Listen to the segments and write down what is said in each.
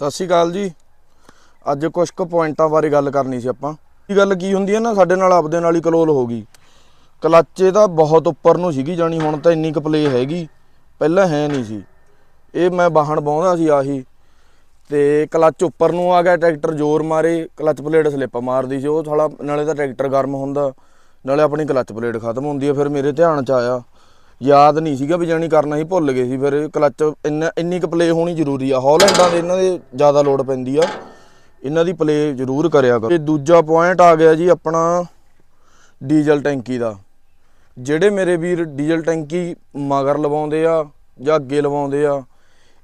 ਸਤਿ ਸ਼੍ਰੀ ਅਕਾਲ ਜੀ। ਅੱਜ ਕੁਝ ਕੁ ਪੁਆਇੰਟਾਂ ਬਾਰੇ ਗੱਲ ਕਰਨੀ ਸੀ ਆਪਾਂ। ਇਹ ਗੱਲ ਕੀ ਹੁੰਦੀ ਹੈ ਨਾ, ਸਾਡੇ ਨਾਲ ਆਪਦੇ ਨਾਲ ਹੀ ਕਲੋਲ ਹੋ ਗਈ। ਕਲੱਚੇ ਤਾਂ ਬਹੁਤ ਉੱਪਰ ਨੂੰ ਸੀਗੀ ਜਾਣੀ, ਹੁਣ ਤਾਂ ਇੰਨੀ ਕੁ ਪਲੇ ਹੈਗੀ। ਪਹਿਲਾਂ ਹੈ ਨਹੀਂ ਸੀ। ਇਹ ਮੈਂ ਬਾਹਣ ਬਾਉਂਦਾ ਸੀ ਆਹੀ। ਤੇ ਕਲੱਚ ਉੱਪਰ ਨੂੰ ਆ ਗਿਆ, ਟਰੈਕਟਰ ਜ਼ੋਰ ਮਾਰੇ। ਕਲੱਚ ਪਲੇਟ ਸਲਿੱਪ ਮਾਰਦੀ ਸੀ ਉਹ, ਸਾਲਾ ਨਾਲੇ ਤਾਂ ਟਰੈਕਟਰ ਗਰਮ ਹੁੰਦਾ। ਨਾਲੇ ਆਪਣੀ ਕਲੱਚ ਪਲੇਟ ਖਤਮ ਹੁੰਦੀ ਹੈ ਫਿਰ ਮੇਰੇ ਧਿਆਨ ਚ ਆਇਆ। ਯਾਦ ਨਹੀਂ ਸੀਗਾ ਵੀ ਜਾਣੀ ਕਰਨਾ ਹੀ ਭੁੱਲ ਗਏ ਸੀ, ਫਿਰ ਕਲੱਚ ਇੰਨਾ, ਇੰਨੀ ਕੁ ਪਲੇ ਹੋਣੀ ਜ਼ਰੂਰੀ ਆ। ਹਾਲੈਂਡਾਂ ਦੇ ਇਹਨਾਂ ਦੇ ਜ਼ਿਆਦਾ ਲੋਡ ਪੈਂਦੀ ਆ। ਇਹਨਾਂ ਦੀ ਪਲੇ ਜ਼ਰੂਰ ਕਰਿਆ ਕਰੋ। ਤੇ ਦੂਜਾ ਪੁਆਇੰਟ ਆ ਗਿਆ ਜੀ ਆਪਣਾ ਡੀਜ਼ਲ ਟੈਂਕੀ ਦਾ। ਜਿਹੜੇ ਮੇਰੇ ਵੀਰ ਡੀਜ਼ਲ ਟੈਂਕੀ ਮਗਰ ਲਵਾਉਂਦੇ ਆ ਜਾਂ ਅੱਗੇ ਲਵਾਉਂਦੇ ਆ,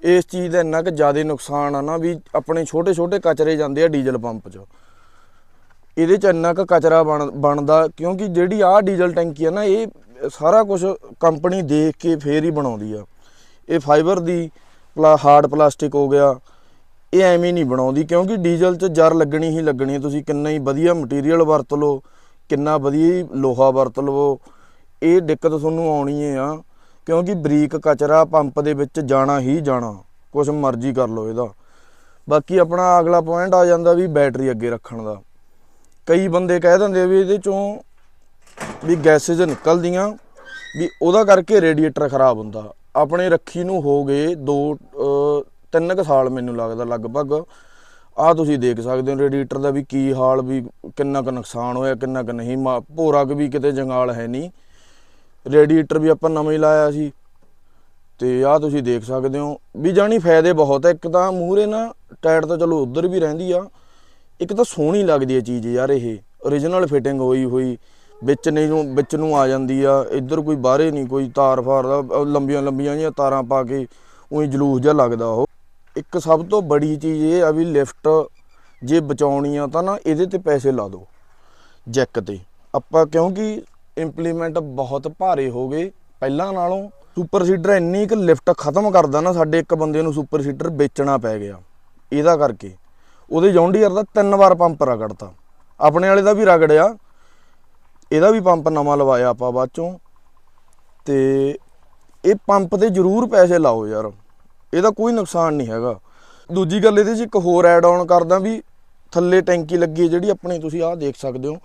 ਇਸ ਚੀਜ਼ ਦਾ ਇੰਨਾ ਕਿ ਜ਼ਿਆਦਾ ਨੁਕਸਾਨ ਆ ਨਾ ਵੀ ਆਪਣੇ ਛੋਟੇ ਛੋਟੇ ਕਚਰੇ ਜਾਂਦੇ ਆ ਡੀਜ਼ਲ ਪੰਪ 'ਚ। ਇਹਦੇ 'ਚ ਇੰਨਾ ਕੁ ਕਚਰਾ ਬਣ, ਬਣਦਾ ਕਿਉਂਕਿ ਜਿਹੜੀ ਆਹ ਡੀਜ਼ਲ ਟੈਂਕੀ ਆ ਨਾ, ਇਹ ਸਾਰਾ ਕੁਝ ਕੰਪਨੀ ਦੇਖ ਕੇ ਫੇਰ ਹੀ ਬਣਾਉਂਦੀ ਆ। ਇਹ ਫਾਈਬਰ ਦੀ ਪਲਾ ਹਾਰਡ ਪਲਾਸਟਿਕ ਹੋ ਗਿਆ, ਇਹ ਐਵੇਂ ਨਹੀਂ ਬਣਾਉਂਦੀ ਕਿਉਂਕਿ ਡੀਜ਼ਲ 'ਚ ਜਰ ਲੱਗਣੀ ਹੀ ਲੱਗਣੀ ਹੈ ਤੁਸੀਂ ਕਿੰਨਾ ਹੀ ਵਧੀਆ ਮਟੀਰੀਅਲ ਵਰਤ ਲਓ, ਕਿੰਨਾ ਵਧੀਆ ਹੀ ਲੋਹਾ ਵਰਤ ਲਵੋ, ਇਹ ਦਿੱਕਤ ਤੁਹਾਨੂੰ ਆਉਣੀ ਹੈ ਆ ਕਿਉਂਕਿ ਬਰੀਕ ਕਚਰਾ ਪੰਪ ਦੇ ਵਿੱਚ ਜਾਣਾ ਹੀ ਜਾਣਾ ਕੁਝ ਮਰਜ਼ੀ ਕਰ ਲਓ ਇਹਦਾ। ਬਾਕੀ ਆਪਣਾ ਅਗਲਾ ਪੁਆਇੰਟ ਆ ਜਾਂਦਾ ਵੀ ਬੈਟਰੀ ਅੱਗੇ ਰੱਖਣ ਦਾ। ਕਈ ਬੰਦੇ ਕਹਿ ਦਿੰਦੇ ਵੀ ਇਹਦੇ ਚੋਂ ਵੀ ਗੈਸੇਜ ਨਿਕਲਦੀਆਂ, ਵੀ ਉਹਦਾ ਕਰਕੇ ਰੇਡੀਏਟਰ ਖਰਾਬ ਹੁੰਦਾ। ਆਪਣੇ ਰੱਖੀ ਨੂੰ ਹੋ ਗਏ 2 3 ਕੁ ਸਾਲ ਮੈਨੂੰ ਲੱਗਦਾ ਲਗਭਗ। ਆ ਤੁਸੀਂ ਦੇਖ ਸਕਦੇ ਹੋ ਰੇਡੀਏਟਰ ਦਾ ਵੀ ਕੀ ਹਾਲ, ਵੀ ਕਿੰਨਾ ਕੁ ਨੁਕਸਾਨ ਹੋਇਆ, ਕਿੰਨਾ ਕੁ ਨਹੀਂ। ਮਾ- ਭੋਰਾ ਕੁ ਵੀ ਕਿਤੇ ਜੰਗਾਲ ਹੈ ਨਹੀਂ। ਰੇਡੀਏਟਰ ਵੀ ਆਪਾਂ ਨਵਾਂ ਹੀ ਲਾਇਆ ਸੀ। ਤੇ ਆ ਤੁਸੀਂ ਦੇਖ ਸਕਦੇ ਹੋ, ਵੀ ਜਾਣੀ ਫਾਇਦੇ ਬਹੁਤ ਹੈ ਇੱਕ ਤਾਂ ਮੂਹਰੇ ਨਾ ਟਾਇਰ ਤਾਂ ਚਲੋ ਉਧਰ ਵੀ ਰਹਿੰਦੀ ਆ। ਇੱਕ ਤਾਂ ਸੋਹਣੀ ਲੱਗਦੀ ਹੈ ਚੀਜ਼ ਯਾਰ ਇਹ। origignal ਫਿਟਿੰਗ ਹੋਈ ਹੋਈ ਵਿੱਚ ਨਹੀਂ ਨੂੰ ਵਿੱਚ ਨੂੰ ਆ ਜਾਂਦੀ ਆ, ਇੱਧਰ ਕੋਈ ਬਾਹਰੇ ਨਹੀਂ, ਕੋਈ ਤਾਰ ਫਾਰ ਦਾ ਲੰਬੀਆਂ ਲੰਬੀਆਂ ਜਿਹੀਆਂ ਤਾਰਾਂ ਪਾ ਕੇ ਉਹੀ ਜਲੂਸ ਜਿਹਾ ਲੱਗਦਾ ਉਹ। ਇੱਕ ਸਭ ਤੋਂ ਬੜੀ ਚੀਜ਼ ਇਹ ਆ ਵੀ ਲਿਫਟ ਜੇ ਬਚਾਉਣੀ ਆ ਤਾਂ ਨਾ ਇਹਦੇ ਤੇ ਪੈਸੇ ਲਾ ਦਿਓ, ਜੈਕ ਤੇ। ਆਪਾਂ ਕਿਉਂਕਿ ਇੰਪਲੀਮੈਂਟ ਬਹੁਤ ਭਾਰੇ ਹੋ ਗਏ, ਪਹਿਲਾਂ ਨਾਲੋਂ ਸੁਪਰ ਸੀਡਰ ਇੰਨੀ ਕੁ ਲਿਫਟ ਖਤਮ ਕਰਦਾ ਨਾ, ਸਾਡੇ ਇੱਕ ਬੰਦੇ ਨੂੰ ਸੁਪਰ ਸੀਡਰ ਵੇਚਣਾ ਪੈ ਗਿਆ, ਇਹਦਾ ਕਰਕੇ। ਉਹਦੇ ਜੌਂਡੀਅਰ ਦਾ ਤਿੰਨ ਵਾਰ ਪੰਪ ਰਗੜਤਾ। ਆਪਣੇ ਵਾਲੇ ਦਾ ਵੀ ਰਗੜਿਆ ਇਹਦਾ ਵੀ ਪੰਪ ਨਵਾਂ ਲਵਾਇਆ ਆਪਾਂ ਬਾਅਦ ਚੋਂ। ਤੇ ਇਹ ਪੰਪ ਤੇ ਜ਼ਰੂਰ ਪੈਸੇ ਲਾਓ ਯਾਰ। ਇਹਦਾ ਕੋਈ ਨੁਕਸਾਨ ਨਹੀਂ ਹੈਗਾ। ਦੂਜੀ ਗੱਲ ਇਹਦੇ 'ਚ ਇੱਕ ਹੋਰ ਐਡ ਆਨ ਕਰਦਾ ਵੀ ਥੱਲੇ ਟੈਂਕੀ ਲੱਗੀ ਜਿਹੜੀ ਆਪਣੀ, ਤੁਸੀਂ ਆਹ ਦੇਖ ਸਕਦੇ ਹੋ।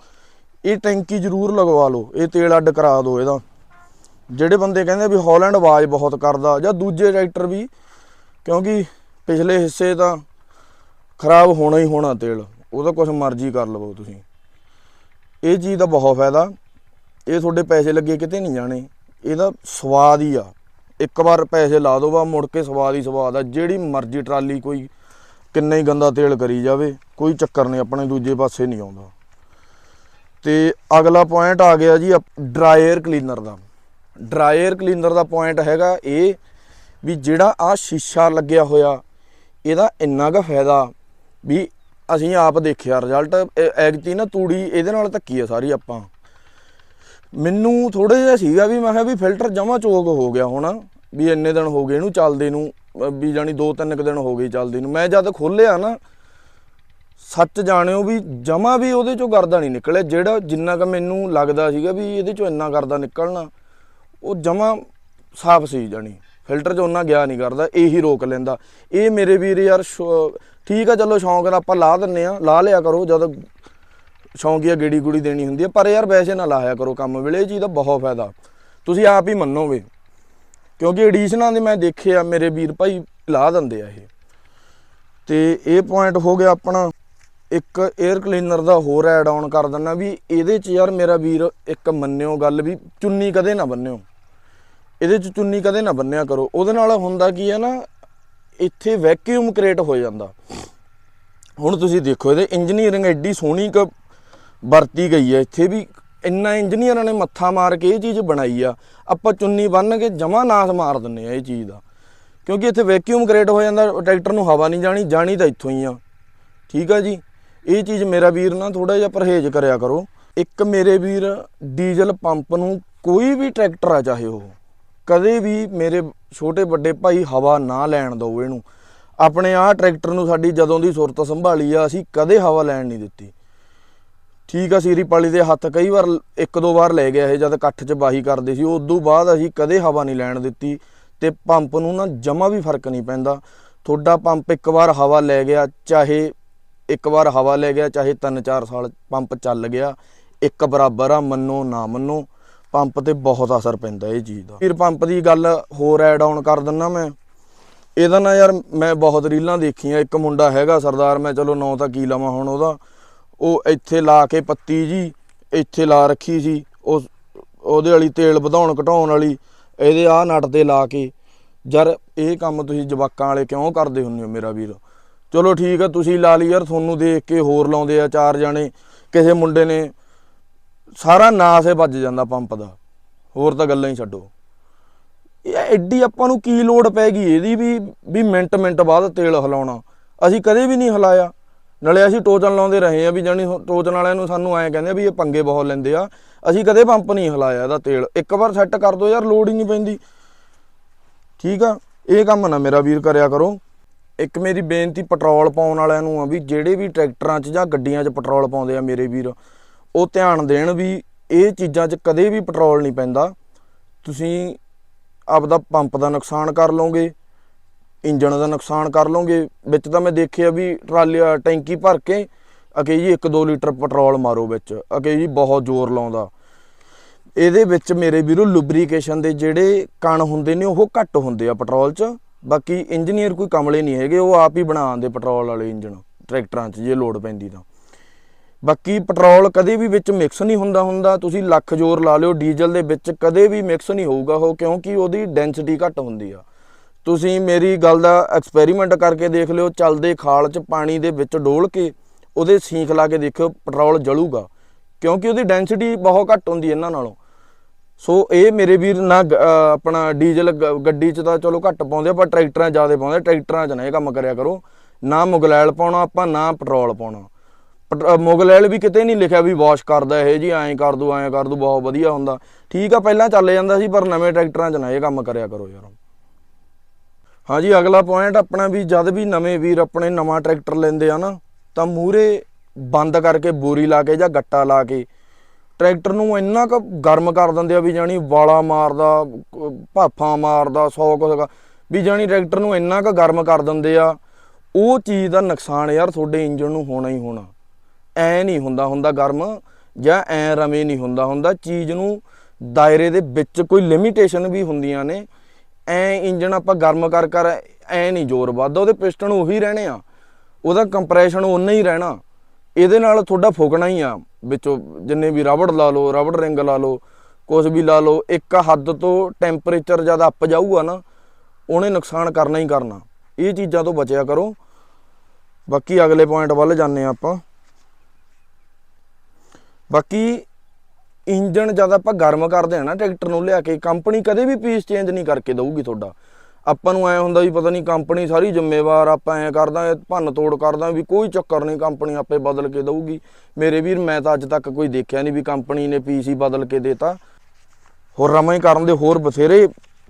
ਇਹ ਟੈਂਕੀ ਜ਼ਰੂਰ ਲਗਵਾ ਲਓ, ਇਹ ਤੇਲ ਅੱਡ ਕਰਾ ਦਿਓ ਇਹਦਾ। ਜਿਹੜੇ ਬੰਦੇ ਕਹਿੰਦੇ ਵੀ ਹਾਲੈਂਡ ਆਵਾਜ਼ ਬਹੁਤ ਕਰਦਾ, ਜਾਂ ਦੂਜੇ ਟਰੈਕਟਰ ਵੀ, ਕਿਉਂਕਿ ਪਿਛਲੇ ਹਿੱਸੇ ਤਾਂ ਖਰਾਬ ਹੋਣਾ ਹੀ ਹੋਣਾ ਤੇਲ। ਉਹਦਾ ਕੁਝ ਮਰਜ਼ੀ ਕਰ ਲਵੋ ਤੁਸੀਂ। ਇਹ ਚੀਜ਼ ਦਾ ਬਹੁਤ ਫਾਇਦਾ। ਇਹ ਤੁਹਾਡੇ ਪੈਸੇ ਲੱਗੇ ਕਿਤੇ ਨਹੀਂ ਜਾਣੇ। ਇਹਦਾ ਸਵਾਦ ਹੀ ਆ। ਇੱਕ ਵਾਰ ਪੈਸੇ ਲਾ ਦੋ ਬਾ, ਮੁੜ ਕੇ ਸਵਾਦ ਹੀ ਸਵਾਦ ਆ। ਜਿਹੜੀ ਮਰਜ਼ੀ ਟਰਾਲੀ ਕੋਈ ਕਿੰਨਾ ਹੀ ਗੰਦਾ ਤੇਲ ਕਰੀ ਜਾਵੇ, ਕੋਈ ਚੱਕਰ ਨਹੀਂ, ਆਪਣੇ ਦੂਜੇ ਪਾਸੇ ਨਹੀਂ ਆਉਂਦਾ। ਤੇ ਅਗਲਾ ਪੁਆਇੰਟ ਆ ਗਿਆ ਜੀ ਡਰਾਇਰ ਕਲੀਨਰ ਦਾ। ਡਰਾਇਰ ਕਲੀਨਰ ਦਾ ਪੁਆਇੰਟ ਹੈਗਾ ਇਹ ਵੀ ਜਿਹੜਾ ਆ ਸ਼ੀਸ਼ਾ ਲੱਗਿਆ ਹੋਇਆ, ਇਹਦਾ ਇੰਨਾ ਕੁ ਫਾਇਦਾ ਵੀ ਅਸੀਂ ਆਪ ਦੇਖਿਆ ਰਿਜ਼ਲਟ ਐਗਤੀ ਨਾ ਤੂੜੀ ਇਹਦੇ ਨਾਲ ਧੱਕੀ ਆ ਸਾਰੀ ਆਪਾਂ। ਮੈਨੂੰ ਥੋੜਾ ਜਿਹਾ ਸੀਗਾ ਵੀ, ਮੈਂ ਕਿਹਾ ਵੀ ਫਿਲਟਰ ਜਮਾ ਚੋਕ ਹੋ ਗਿਆ ਹੋਣਾ, ਵੀ ਇੰਨੇ ਦਿਨ ਹੋ ਗਏ ਇਹਨੂੰ ਚੱਲਦੇ ਨੂੰ, ਵੀ ਜਾਨੀ 2-3 ਕੁ ਦਿਨ ਹੋ ਗਏ ਚੱਲਦੇ ਨੂੰ। ਮੈਂ ਜਦ ਖੋਲਿਆ ਨਾ, ਸੱਚ ਜਾਣਿਓ ਵੀ ਜਮਾ ਵੀ ਉਹਦੇ ਚੋਂ ਗਰਦਾ ਨਹੀਂ ਨਿਕਲਿਆ। ਜਿਹੜਾ ਜਿੰਨਾ ਕ ਮੈਨੂੰ ਲੱਗਦਾ ਸੀਗਾ ਵੀ ਇਹਦੇ ਚੋਂ ਇੰਨਾ ਗਰਦਾ ਨਿਕਲਣਾ, ਉਹ ਜਮਾ ਸਾਫ਼ ਸੀ ਜਾਣੀ। ਫਿਲਟਰ 'ਚ ਉਹਨਾਂ ਗਿਆ ਨਹੀਂ ਕਰਦਾ, ਇਹੀ ਰੋਕ ਲੈਂਦਾ। ਇਹ ਮੇਰੇ ਵੀਰ ਯਾਰ ਸ਼ੌ- ਠੀਕ ਆ, ਚਲੋ ਸ਼ੌਂਕ ਨਾਲ ਆਪਾਂ ਲਾ ਦਿੰਨੇ ਆ, ਲਾ ਲਿਆ ਕਰੋ, ਜਦ ਸ਼ੌਂਕੀਆ ਗੇੜੀ ਗੁੜੀ ਦੇਣੀ ਹੁੰਦੀ ਹੈ ਪਰ ਯਾਰ ਵੈਸੇ ਨਾ ਲਾਇਆ ਕਰੋ ਕੰਮ ਵੇਲੇ, ਇਹ ਚੀਜ਼ ਦਾ ਬਹੁਤ ਫਾਇਦਾ। ਤੁਸੀਂ ਆਪ ਹੀ ਮੰਨੋਗੇ। ਕਿਉਂਕਿ ਐਡੀਸ਼ਨਾਂ ਦੇ ਮੈਂ ਦੇਖੇ ਆ, ਮੇਰੇ ਵੀਰ ਭਾਈ ਲਾ ਦਿੰਦੇ ਆ ਇਹ। ਤੇ ਇਹ ਪੁਆਇੰਟ ਹੋ ਗਿਆ ਆਪਣਾ, ਇੱਕ 에ਅਰ ਕਲੀਨਰ ਦਾ ਹੋਰ ਐਡ ਆਨ ਕਰ ਦਿੰਨਾ ਵੀ ਇਹਦੇ ਚ ਯਾਰ ਮੇਰਾ ਵੀਰ ਇੱਕ ਮੰਨਿਓ ਗੱਲ ਵੀ, ਚੁੰਨੀ ਕਦੇ ਨਾ ਬੰਨਿਓ। ਇਹਦੇ ਚ ਚੁੰਨੀ ਕਦੇ ਨਾ ਬੰਨਿਆ ਕਰੋ। ਉਹਦੇ ਨਾਲ ਹੁੰਦਾ ਕੀ ਹੈ ਨਾ, ਇੱਥੇ ਵੈਕਿਊਮ ਕ੍ਰੀਏਟ ਹੋ ਜਾਂਦਾ। ਹੁਣ ਤੁਸੀਂ ਦੇਖੋ, ਇਹਦੇ ਇੰਜੀਨੀਅਰਿੰਗ ਐਡੀ ਸੋਹਣੀ ਕ ਵਰਤੀ ਗਈ ਹੈ ਇੱਥੇ ਵੀ ਇੰਨਾ ਇੰਜੀਨੀਅਰਾਂ ਨੇ ਮੱਥਾ ਮਾਰ ਕੇ ਇਹ ਚੀਜ਼ ਬਣਾਈ ਆ। ਆਪਾਂ ਚੁੰਨੀ ਬੰਨ ਕੇ ਜਮਾ ਨਾਸ ਮਾਰ ਦਿੰਨੇ ਆ ਇਹ ਚੀਜ਼ ਦਾ। ਕਿਉਂਕਿ ਇੱਥੇ ਵੈਕਿਊਮ ਕ੍ਰੀਏਟ ਹੋ ਜਾਂਦਾ ਟਰੈਕਟਰ ਨੂੰ ਹਵਾ ਨਹੀਂ ਜਾਣੀ ਜਾਣੀ ਤਾਂ ਇੱਥੋਂ ਹੀ ਆ। ਠੀਕ ਆ ਜੀ? ਇਹ ਚੀਜ਼ ਮੇਰਾ ਵੀਰ ਨਾ ਥੋੜਾ ਜਿਹਾ ਪਰਹੇਜ਼ ਕਰਿਆ ਕਰੋ। ਇੱਕ ਮੇਰੇ ਵੀਰ ਡੀਜ਼ਲ ਪੰਪ ਨੂੰ ਕੋਈ ਵੀ ਟਰੈਕਟਰ ਆ, ਚਾਹੇ ਉਹ। ਕਦੇ ਵੀ ਮੇਰੇ ਛੋਟੇ ਵੱਡੇ ਭਾਈ ਹਵਾ ਨਾ ਲੈਣ ਦਿਓ ਇਹਨੂੰ। ਆਪਣੇ ਆਹ ਟਰੈਕਟਰ ਨੂੰ ਸਾਡੀ ਜਦੋਂ ਦੀ ਸੁਰਤ ਸੰਭਾਲੀ ਆ, ਅਸੀਂ ਕਦੇ ਹਵਾ ਲੈਣ ਨਹੀਂ ਦਿੱਤੀ। ਠੀਕ ਆ, ਸੀਰੀ ਪਾਲੀ ਦੇ ਹੱਥ ਕਈ ਵਾਰ ਇੱਕ ਦੋ ਵਾਰ ਲੈ ਗਿਆ ਇਹ ਜਦ ਇਕੱਠ 'ਚ ਬਾਹੀ ਕਰਦੇ ਸੀ, ਉਦੋਂ ਬਾਅਦ ਅਸੀਂ ਕਦੇ ਹਵਾ ਨਹੀਂ ਲੈਣ ਦਿੱਤੀ ਤੇ ਪੰਪ ਨੂੰ ਨਾ ਜਮਾ ਵੀ ਫ਼ਰਕ ਨਹੀਂ ਪੈਂਦਾ। ਤੁਹਾਡਾ ਪੰਪ ਇੱਕ ਵਾਰ ਹਵਾ ਲੈ ਗਿਆ, ਚਾਹੇ ਇੱਕ ਵਾਰ ਹਵਾ ਲੈ ਗਿਆ, ਚਾਹੇ 3-4 ਸਾਲ ਪੰਪ ਚੱਲ ਗਿਆ, ਇੱਕ ਬਰਾਬਰ ਆ, ਮੰਨੋ ਨਾ ਮੰਨੋ। ਪੰਪ ਤੇ ਬਹੁਤ ਅਸਰ ਪੈਂਦਾ ਇਹ ਚੀਜ਼ ਦਾ। ਫਿਰ ਪੰਪ ਦੀ ਗੱਲ ਹੋਰ ਐਡ ਆਨ ਕਰ ਦਿੰਨਾ ਮੈਂ। ਇਹਦਾ ਨਾ ਯਾਰ ਮੈਂ ਬਹੁਤ ਰੀਲਾਂ ਦੇਖੀਆਂ। ਇੱਕ ਮੁੰਡਾ ਹੈਗਾ ਸਰਦਾਰ, ਮੈਂ ਚਲੋ ਨਾਂ ਤਾਂ ਕੀ ਲਵਾਂ ਹੁਣ ਉਹਦਾ। ਉਹ ਇੱਥੇ ਲਾ ਕੇ ਪੱਤੀ ਜੀ, ਇੱਥੇ ਲਾ ਰੱਖੀ ਸੀ। ਉਸ, ਉਹਦੇ ਵਾਲੀ ਤੇਲ ਵਧਾਉਣ ਘਟਾਉਣ ਵਾਲੀ, ਇਹਦੇ ਆਹ ਨਟ ਤੇ ਲਾ ਕੇ। ਯਾਰ ਇਹ ਕੰਮ ਤੁਸੀਂ ਜਵਾਕਾਂ ਵਾਲੇ ਕਿਉਂ ਕਰਦੇ ਹੁੰਦੇ ਹੋ ਮੇਰਾ ਵੀਰ? ਚਲੋ ਠੀਕ ਆ, ਤੁਸੀਂ ਲਾ ਲਈ ਯਾਰ, ਤੁਹਾਨੂੰ ਦੇਖ ਕੇ ਹੋਰ ਲਾਉਂਦੇ ਆ ਚਾਰ ਜਾਣੇ। ਕਿਸੇ ਮੁੰਡੇ ਨੇ ਸਾਰਾ ਨਾਸ ਹੀ ਵੱਜ ਜਾਂਦਾ ਪੰਪ ਦਾ। ਹੋਰ ਤਾਂ ਗੱਲਾਂ ਹੀ ਛੱਡੋ। ਇਹ ਐਡੀ ਆਪਾਂ ਨੂੰ ਕੀ ਲੋੜ ਪੈ ਗਈ? ਇਹਦੀ ਵੀ ਵੀ ਮਿੰਟ ਮਿੰਟ ਬਾਅਦ ਤੇਲ ਹਿਲਾਉਣਾ। ਅਸੀਂ ਕਦੇ ਵੀ ਨਹੀਂ ਹਿਲਾਇਆ। ਨਾਲੇ ਅਸੀਂ ਟੋਚਨ ਲਾਉਂਦੇ ਰਹੇ ਆ ਵੀ ਜਾਨੀ ਟੋਚਨ ਵਾਲਿਆਂ ਨੂੰ ਸਾਨੂੰ ਐਂ ਕਹਿੰਦੇ ਆ ਵੀ ਇਹ ਪੰਗੇ ਬਹੁਤ ਲੈਂਦੇ ਆ। ਅਸੀਂ ਕਦੇ ਪੰਪ ਨਹੀਂ ਹਿਲਾਇਆ ਇਹਦਾ ਤੇਲ। ਇੱਕ ਵਾਰ ਸੈੱਟ ਕਰ ਦੋ ਯਾਰ, ਲੋੜ ਹੀ ਨਹੀਂ ਪੈਂਦੀ। ਠੀਕ ਆ? ਇਹ ਕੰਮ ਨਾ ਮੇਰਾ ਵੀਰ ਕਰਿਆ ਕਰੋ। ਇੱਕ ਮੇਰੀ ਬੇਨਤੀ, ਪੈਟਰੋਲ ਪਾਉਣ ਵਾਲਿਆਂ ਨੂੰ ਆ ਵੀ ਜਿਹੜੇ ਵੀ ਟਰੈਕਟਰਾਂ 'ਚ ਜਾਂ ਗੱਡੀਆਂ 'ਚ ਪੈਟਰੋਲ ਪਾਉਂਦੇ ਆ ਮੇਰੇ ਵੀਰ ਉਹ ਧਿਆਨ ਦੇਣ ਵੀ ਇਹ ਚੀਜ਼ਾਂ 'ਚ ਕਦੇ ਵੀ ਪੈਟਰੋਲ ਨਹੀਂ ਪੈਂਦਾ। ਤੁਸੀਂ ਆਪਦਾ ਪੰਪ ਦਾ ਨੁਕਸਾਨ ਕਰ ਲਓਗੇ, ਇੰਜਣ ਦਾ ਨੁਕਸਾਨ ਕਰ ਲਓਗੇ। ਵਿੱਚ ਤਾਂ ਮੈਂ ਦੇਖਿਆ ਵੀ ਟਰਾਲੀ ਟੈਂਕੀ ਭਰ ਕੇ ਅਕੇ ਜੀ 1-2 ਲੀਟਰ ਪੈਟਰੋਲ ਮਾਰੋ ਵਿੱਚ, ਅਕੇ ਜੀ ਬਹੁਤ ਜ਼ੋਰ ਲਾਉਂਦਾ। ਇਹਦੇ ਵਿੱਚ ਮੇਰੇ ਵੀਰੋ ਲੁਬਰੀਕੇਸ਼ਨ ਦੇ ਜਿਹੜੇ ਕਣ ਹੁੰਦੇ ਨੇ, ਉਹ ਘੱਟ ਹੁੰਦੇ ਆ ਪੈਟਰੋਲ 'ਚ। ਬਾਕੀ ਇੰਜੀਨੀਅਰ ਕੋਈ ਕਮਲੇ ਨਹੀਂ ਹੈਗੇ, ਉਹ ਆਪ ਹੀ ਬਣਾਉਂਦੇ ਪੈਟਰੋਲ ਵਾਲੇ ਇੰਜਣ, ਟਰੈਕਟਰਾਂ 'ਚ ਜੇ ਲੋਡ ਪੈਂਦੀ ਤਾਂ। ਬਾਕੀ ਪੈਟਰੋਲ ਕਦੇ ਵੀ ਵਿੱਚ ਮਿਕਸ ਨਹੀਂ ਹੁੰਦਾ ਹੁੰਦਾ। ਤੁਸੀਂ ਲੱਖ ਜ਼ੋਰ ਲਾ ਲਿਓ, ਡੀਜ਼ਲ ਦੇ ਵਿੱਚ ਕਦੇ ਵੀ ਮਿਕਸ ਨਹੀਂ ਹੋਊਗਾ ਉਹ, ਕਿਉਂਕਿ ਉਹਦੀ ਡੈਂਸਿਟੀ ਘੱਟ ਹੁੰਦੀ ਆ। ਤੁਸੀਂ ਮੇਰੀ ਗੱਲ ਦਾ ਐਕਸਪੈਰੀਮੈਂਟ ਕਰਕੇ ਦੇਖ ਲਿਓ, ਚੱਲਦੇ ਖਾਲ 'ਚ ਪਾਣੀ ਦੇ ਵਿੱਚ ਡੋਲ ਕੇ ਉਹਦੇ ਸੀਖ ਲਾ ਕੇ ਦੇਖਿਓ, ਪੈਟਰੋਲ ਜਲੂਗਾ। ਕਿਉਂਕਿ ਉਹਦੀ ਡੈਂਸਿਟੀ ਬਹੁਤ ਘੱਟ ਹੁੰਦੀ ਇਹਨਾਂ ਨਾਲੋਂ। ਸੋ ਇਹ ਮੇਰੇ ਵੀਰ ਨਾ ਗ- ਆਪਣਾ ਡੀਜ਼ਲ ਗ- ਗੱਡੀ 'ਚ ਤਾਂ ਚਲੋ ਘੱਟ ਪਾਉਂਦੇ ਪਰ ਟਰੈਕਟਰਾਂ 'ਚ ਜ਼ਿਆਦਾ ਪਾਉਂਦੇ ਟਰੈਕਟਰਾਂ 'ਚ ਨਾ ਇਹ ਕੰਮ ਕਰਿਆ ਕਰੋ। ਨਾ ਮੁਗਲੈਲ ਪਾਉਣਾ, ਆਪਾਂ ਨਾ ਪੈਟਰੋਲ ਪਾਉਣਾ। ਪੈਟ- ਅਹ ਵੀ ਕਿਤੇ ਨਹੀਂ ਲਿਖਿਆ ਵੀ ਵਾਸ਼ ਕਰਦਾ ਇਹ ਜੀ, ਐਂ ਕਰ ਦੂ, ਐਂ ਕਰ ਦੂ, ਬਹੁਤ ਵਧੀਆ ਹੁੰਦਾ। ਠੀਕ ਆ, ਪਹਿਲਾਂ ਚੱਲ ਜਾਂਦਾ ਸੀ, ਪਰ ਨਵੇਂ ਟਰੈਕਟਰਾਂ 'ਚ ਨਾ ਇਹ ਕੰਮ ਕਰਿਆ ਕਰੋ ਯਾਰ। ਹਾਂਜੀ, ਅਗਲਾ ਪੁਆਇੰਟ ਆਪਣਾ ਵੀ ਜਦ ਵੀ ਨਵੇਂ ਵੀਰ ਆਪਣੇ ਨਵਾਂ ਟਰੈਕਟਰ ਲੈਂਦੇ ਆ ਨਾ, ਤਾਂ ਮੂਰੇ ਬੰਦ ਕਰਕੇ ਬੋਰੀ ਲਾ ਕੇ ਜਾਂ ਗੱਟਾ ਲਾ ਕੇ ਟਰੈਕਟਰ ਨੂੰ ਇੰਨਾ ਕੁ ਗਰਮ ਕਰ ਦਿੰਦੇ ਆ ਵੀ ਜਾਣੀ ਵਾਲਾ ਮਾਰਦਾ ਭਾਫਾਂ ਮਾਰਦਾ, ਸੌ ਕੁਛ ਵੀ ਜਾਣੀ ਟਰੈਕਟਰ ਨੂੰ ਇੰਨਾ ਕੁ ਗਰਮ ਕਰ ਦਿੰਦੇ ਆ, ਉਹ ਚੀਜ਼ ਦਾ ਨੁਕਸਾਨ ਯਾਰ ਤੁਹਾਡੇ ਇੰਜਨ ਨੂੰ ਹੋਣਾ ਹੀ ਹੋਣਾ। ਐ ਨਹੀਂ ਹੁੰਦਾ ਹੁੰਦਾ ਗਰਮ ਜਾਂ ਐ ਰਵੇਂ ਨਹੀਂ ਹੁੰਦਾ ਹੁੰਦਾ ਚੀਜ਼ ਨੂੰ ਦਾਇਰੇ ਦੇ ਵਿੱਚ ਕੋਈ ਲਿਮਿਟੇਸ਼ਨ ਵੀ ਹੁੰਦੀਆਂ ਨੇ। ਐ ਇੰਜਣ ਆਪਾਂ ਗਰਮ ਕਰ ਕਰ ਐ ਨਹੀਂ ਜ਼ੋਰ ਵੱਧਦਾ, ਉਹਦੇ ਪਿਸਟਨ ਉਹੀ ਰਹਿਣੇ ਆ। ਉਹਦਾ ਕੰਪਰੈਸ਼ਨ ਉਨਾ ਹੀ ਰਹਿਣਾ। ਇਹਦੇ ਨਾਲ ਤੁਹਾਡਾ ਫੁਕਣਾ ਹੀ ਆ। ਵਿੱਚੋਂ ਜਿੰਨੇ ਵੀ ਰਬੜ ਲਾ ਲਓ, ਰਬੜ ਰਿੰਗ ਲਾ ਲਓ ਕੁਝ ਵੀ ਲਾ ਲਓ, ਇੱਕ ਹੱਦ ਤੋਂ ਟੈਂਪਰੇਚਰ ਜਦ ਅੱਪ ਜਾਊਗਾ ਨਾ, ਉਹਨੇ ਨੁਕਸਾਨ ਕਰਨਾ ਹੀ ਕਰਨਾ। ਇਹ ਚੀਜ਼ਾਂ ਤੋਂ ਬਚਿਆ ਕਰੋ। ਬਾਕੀ ਅਗਲੇ ਪੁਆਇੰਟ ਵੱਲ ਜਾਂਦੇ ਹਾਂ ਆਪਾਂ। ਬਾਕੀ ਇੰਜਨ ਜਦ ਆਪਾਂ ਗਰਮ ਕਰਦੇ ਆ ਨਾ ਟਰੈਕਟਰ ਨੂੰ ਲਿਆ ਕੇ, ਕੰਪਨੀ ਕਦੇ ਵੀ ਪੀਸ ਚੇਂਜ ਨਹੀਂ ਕਰਕੇ ਦਊਗੀ ਤੁਹਾਡਾ। ਆਪਾਂ ਨੂੰ ਐ ਹੁੰਦਾ ਵੀ ਪਤਾ ਨਹੀਂ ਕੰਪਨੀ ਸਾਰੀ ਜ਼ਿੰਮੇਵਾਰ, ਆਪਾਂ ਐ ਕਰਦਾ, ਭੰਨ ਤੋੜ ਕਰਦਾ ਵੀ ਕੋਈ ਚੱਕਰ ਨਹੀਂ ਕੰਪਨੀ ਆਪੇ ਬਦਲ ਕੇ ਦਊਗੀ। ਮੇਰੇ ਵੀਰ, ਮੈਂ ਤਾਂ ਅੱਜ ਤੱਕ ਕੋਈ ਦੇਖਿਆ ਨਹੀਂ ਵੀ ਕੰਪਨੀ ਨੇ ਪੀਸੀ ਬਦਲ ਕੇ ਦੇਤਾ। ਹੋਰ ਰਮਾਂ ਹੀ ਕਰਨ ਦੇ ਹੋਰ ਬਥੇਰੇ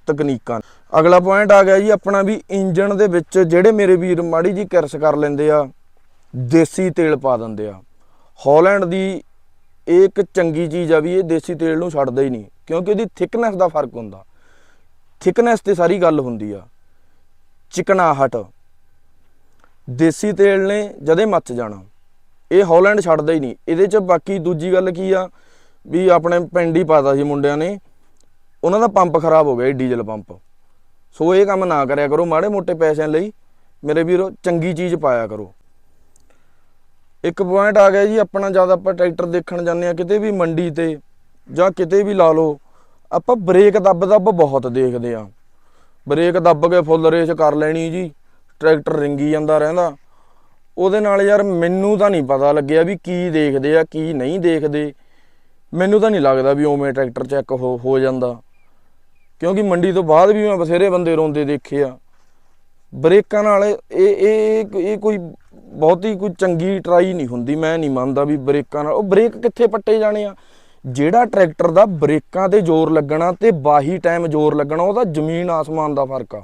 ਤਕਨੀਕਾਂ ਅਗਲਾ ਪੁਆਇੰਟ ਆ ਗਿਆ ਜੀ ਆਪਣਾ ਵੀ ਇੰਜਨ ਦੇ ਵਿੱਚ ਜਿਹੜੇ ਮੇਰੇ ਵੀਰ ਮਾੜੀ ਜੀ ਕਿਰਸ ਕਰ ਲੈਂਦੇ ਆ, ਦੇਸੀ ਤੇਲ ਪਾ ਦਿੰਦੇ ਆ। ਹਾਲੈਂਡ ਦੀ ਇਹ ਇੱਕ ਚੰਗੀ ਚੀਜ਼ ਆ ਵੀ ਇਹ ਦੇਸੀ ਤੇਲ ਨੂੰ ਛੱਡਦਾ ਹੀ ਨਹੀਂ, ਕਿਉਂਕਿ ਉਹਦੀ ਥਿਕਨੈਸ ਦਾ ਫ਼ਰਕ ਹੁੰਦਾ। ਥਿਕਨੈਸ ਤੇ ਸਾਰੀ ਗੱਲ ਹੁੰਦੀ ਆ। ਚਿਕਨਾਹਟ। ਦੇਸੀ ਤੇਲ ਨੇ ਜਦੇ ਮੱਚ ਜਾਣਾ, ਇਹ ਹਾਲੈਂਡ ਛੱਡਦਾ ਹੀ ਨਹੀਂ। ਇਹਦੇ ਚ ਬਾਕੀ ਦੂਜੀ ਗੱਲ ਕੀ ਆ, ਵੀ ਆਪਣੇ ਪਿੰਡ ਹੀ ਪਾਤਾ ਸੀ ਮੁੰਡਿਆਂ ਨੇ, ਉਹਨਾਂ ਦਾ ਪੰਪ ਖਰਾਬ ਹੋ ਗਿਆ ਡੀਜ਼ਲ ਪੰਪ। ਸੋ ਇਹ ਕੰਮ ਨਾ ਕਰਿਆ ਕਰੋ, ਮਾੜੇ ਮੋਟੇ ਪੈਸਿਆਂ ਲਈ ਮੇਰੇ ਵੀਰੋ, ਚੰਗੀ ਚੀਜ਼ ਪਾਇਆ ਕਰੋ। ਇੱਕ ਪੁਆਇੰਟ ਆ ਗਿਆ ਜੀ, ਆਪਣਾ ਜਦ ਆਪਾਂ ਟਰੈਕਟਰ ਦੇਖਣ ਜਾਂਦੇ ਆ ਕਿਤੇ ਵੀ ਮੰਡੀ ਤੇ ਜਾਂ ਕਿਤੇ ਵੀ ਲਾ ਲਓ, ਆਪਾਂ ਬ੍ਰੇਕ ਦੱਬ ਦੱਬ ਬਹੁਤ ਦੇਖਦੇ ਆ ਬ੍ਰੇਕ ਦੱਬ ਕੇ ਫੁੱਲ ਰੇਸ ਕਰ ਲੈਣੀ ਜੀ, ਟਰੈਕਟਰ ਰਿੰਗੀ ਜਾਂਦਾ ਰਹਿੰਦਾ। ਉਹਦੇ ਨਾਲ ਯਾਰ ਮੈਨੂੰ ਤਾਂ ਨਹੀਂ ਪਤਾ ਲੱਗਿਆ ਵੀ ਕੀ ਦੇਖਦੇ ਆ, ਕੀ ਨਹੀਂ ਦੇਖਦੇ। ਮੈਨੂੰ ਤਾਂ ਨਹੀਂ ਲੱਗਦਾ ਵੀ ਉਵੇਂ ਟਰੈਕਟਰ ਚੈੱਕ ਹੋ ਹੋ ਜਾਂਦਾ। ਕਿਉਂਕਿ ਮੰਡੀ ਤੋਂ ਬਾਅਦ ਵੀ ਮੈਂ ਬਥੇਰੇ ਬੰਦੇ ਰੋਂਦੇ ਦੇਖੇ ਆ। ਬ੍ਰੇਕਾਂ ਨਾਲ ਇਹ, ਇਹ- ਇਹ ਕੋਈ ਬਹੁਤੀ ਕੋਈ ਚੰਗੀ ਟਰਾਈ ਨਹੀਂ ਹੁੰਦੀ, ਮੈਂ ਨਹੀਂ ਮੰਨਦਾ ਵੀ ਬ੍ਰੇਕਾਂ ਨਾਲ। ਉਹ ਬ੍ਰੇਕ ਕਿੱਥੇ ਪੱਟੇ ਜਾਣੇ ਆ? ਜਿਹੜਾ ਟਰੈਕਟਰ ਦਾ ਬ੍ਰੇਕਾਂ ਤੇ ਜ਼ੋਰ ਲੱਗਣਾ ਤੇ ਬਾਹੀ ਟਾਈਮ ਜ਼ੋਰ ਲੱਗਣਾ, ਉਹਦਾ ਜ਼ਮੀਨ ਆਸਮਾਨ ਦਾ ਫ਼ਰਕ ਆ।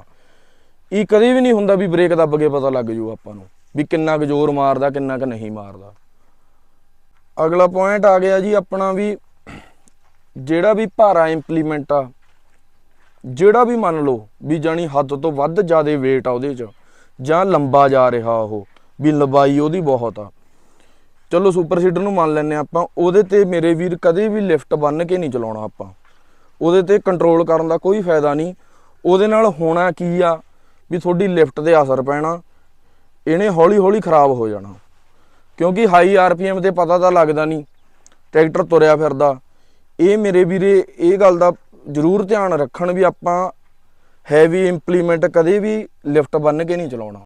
ਇਹ ਕਦੇ ਵੀ ਨਹੀਂ ਹੁੰਦਾ ਵੀ ਬ੍ਰੇਕ ਦੱਬ ਕੇ ਪਤਾ ਲੱਗ ਜੂ ਆਪਾਂ ਨੂੰ, ਵੀ ਕਿੰਨਾ ਕੁ ਜ਼ੋਰ ਮਾਰਦਾ, ਕਿੰਨਾ ਕੁ ਨਹੀਂ ਮਾਰਦਾ। ਅਗਲਾ ਪੁਆਇੰਟ ਆ ਗਿਆ ਜੀ ਆਪਣਾ ਵੀ ਜਿਹੜਾ ਵੀ ਭਾਰਾ ਇੰਪਲੀਮੈਂਟ ਆ, ਜਿਹੜਾ ਵੀ ਮੰਨ ਲਓ ਵੀ ਜਾਣੀ ਹੱਦ ਤੋਂ ਵੱਧ ਜ਼ਿਆਦਾ weight ਆ ਉਹਦੇ 'ਚ, ਜਾਂ ਲੰਬਾ ਜਾ ਰਿਹਾ ਉਹ ਵੀ ਲੰਬਾਈ ਉਹਦੀ ਬਹੁਤ ਆ। ਚਲੋ ਸੁਪਰ ਸੀਡਰ ਨੂੰ ਮੰਨ ਲੈਂਦੇ ਹਾਂ ਆਪਾਂ, ਉਹਦੇ ਤੇ ਮੇਰੇ ਵੀਰ ਕਦੇ ਵੀ ਲਿਫਟ ਬੰਨ ਕੇ ਨਹੀਂ ਚਲਾਉਣਾ ਆਪਾਂ। ਉਹਦੇ ਤੇ ਕੰਟਰੋਲ ਕਰਨ ਦਾ ਕੋਈ ਫਾਇਦਾ ਨਹੀਂ। ਉਹਦੇ ਨਾਲ ਹੋਣਾ ਕੀ ਆ? ਵੀ ਤੁਹਾਡੀ ਲਿਫਟ ਤੇ ਅਸਰ ਪੈਣਾ। ਇਹਨੇ ਹੌਲੀ ਹੌਲੀ ਖਰਾਬ ਹੋ ਜਾਣਾ। ਕਿਉਂਕਿ ਹਾਈ ਆਰਪੀਐਮ ਤੇ ਪਤਾ ਤਾਂ ਲੱਗਦਾ ਨਹੀਂ। ਟਰੈਕਟਰ ਤੁਰਿਆ ਫਿਰਦਾ। ਇਹ ਮੇਰੇ ਵੀਰੇ, ਇਹ ਗੱਲ ਦਾ ਜ਼ਰੂਰ ਧਿਆਨ ਰੱਖਣ ਵੀ ਆਪਾਂ ਹੈਵੀ ਇੰਪਲੀਮੈਂਟ ਕਦੇ ਵੀ ਲਿਫਟ ਬੰਨ ਕੇ ਨਹੀਂ ਚਲਾਉਣਾ।